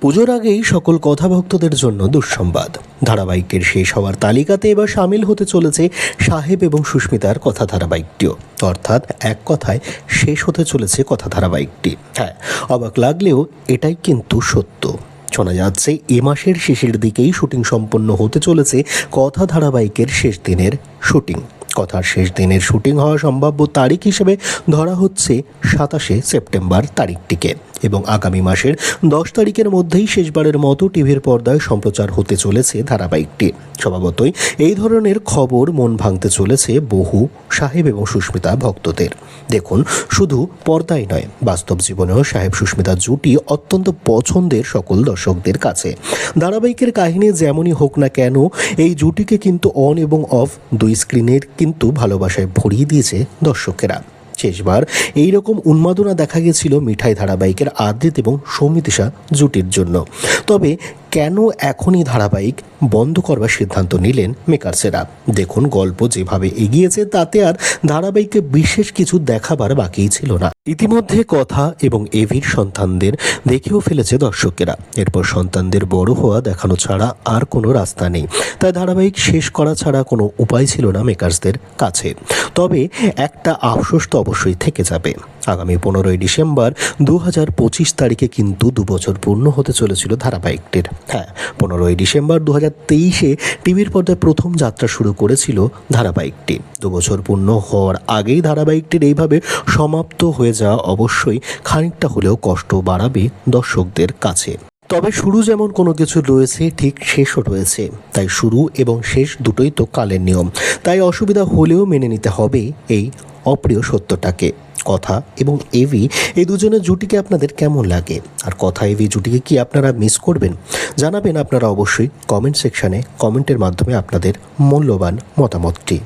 পুজোর আগেই সকল কথাভক্তদের জন্য দুঃসংবাদ। ধারাবাহিকের শেষ হওয়ার তালিকাতে এবার সামিল হতে চলেছে সাহেব এবং সুস্মিতার কথা ধারাবাহিকটিও অর্থাৎ এক কথায় শেষ হতে চলেছে কথা ধারাবাহিকটি হ্যাঁ অবাক লাগলেও এটাই কিন্তু সত্য। শোনা যাচ্ছে, এ মাসের শেষের দিকেই শুটিং সম্পন্ন হতে চলেছে কথা ধারাবাহিকের শেষ দিনের শুটিং। কথার শেষ দিনের শুটিং হওয়া সম্ভাব্য তারিখ হিসেবে ধরা হচ্ছে সাতাশে সেপ্টেম্বর তারিখটিকে। এবং আগামী মাসের দশ তারিখের মধ্যেই শেষবারের মতো টিভির পর্দায় সম্প্রচার হতে চলেছে ধারাবাহিকটি। স্বভাবতই এই ধরনের খবর মন ভাঙতে চলেছে বহু সাহেব এবং সুস্মিতা ভক্তদের। দেখুন, শুধু পর্দায় নয়, বাস্তব জীবনেও সাহেব সুস্মিতা জুটি অত্যন্ত পছন্দের সকল দর্শকদের কাছে। ধারাবাহিকের কাহিনী যেমনই হোক না কেন, এই জুটিকে কিন্তু অন এবং অফ দুই স্ক্রিনের কিন্তু ভালোবাসায় ভরিয়ে দিয়েছে দর্শকেরা। শেষবার এই রকম উন্মাদনা দেখা গেছিল মিঠাই ধারাবাহিকের আদিত এবং সৌমিতিশা জুটির জন্য। তবে কেন এখনই ধারাবাহিক বন্ধ করবার সিদ্ধান্ত নিলেন মেকার্সেরা দেখুন, গল্প যেভাবে এগিয়েছে, তাতে আর ধারাবাহিকে বিশেষ কিছু দেখাবার বাকিই ছিল না। ইতিমধ্যে কথা এবং এভির সন্তানদের দেখেও ফেলেছে দর্শকেরা। এরপর সন্তানদের বড় হওয়া দেখানো ছাড়া আর কোনো রাস্তা নেই। তাই ধারাবাহিক শেষ করা ছাড়া কোনো উপায় ছিল না মেকার্সদের কাছে। তবে একটা আফসোস তো অবশ্যই থেকে যাবে। আগামী পনেরোই ডিসেম্বর দু হাজার পঁচিশ তারিখে কিন্তু দু বছর পূর্ণ হতে চলেছিল ধারাবাহিকটির। হ্যাঁ পনেরোই ডিসেম্বর দু হাজার তেইশে টিভির পর্দায় প্রথম যাত্রা শুরু করেছিল ধারাবাহিকটি। দু বছর পূর্ণ হওয়ার আগেই ধারাবাহিকটির এইভাবে সমাপ্ত হয়ে যাওয়া অবশ্যই খানিকটা হলেও কষ্ট বাড়াবে দর্শকদের কাছে। তবে শুরু যেমন কোনো কিছু রয়েছে, ঠিক শেষও রয়েছে। তাই শুরু এবং শেষ দুটোই তো কালের নিয়ম। তাই অসুবিধা হলেও মেনে নিতে হবে এই অপ্রিয় সত্যটাকে। কথা এবং এভি এই দুজনের জুটিকে আপনাদের কেমন লাগে? আর কথা এভি জুটিকে কি আপনারা মিস করবেন? জানাবেন আপনারা অবশ্যই কমেন্ট সেকশানে কমেন্টের মাধ্যমে আপনাদের মূল্যবান মতামতটি।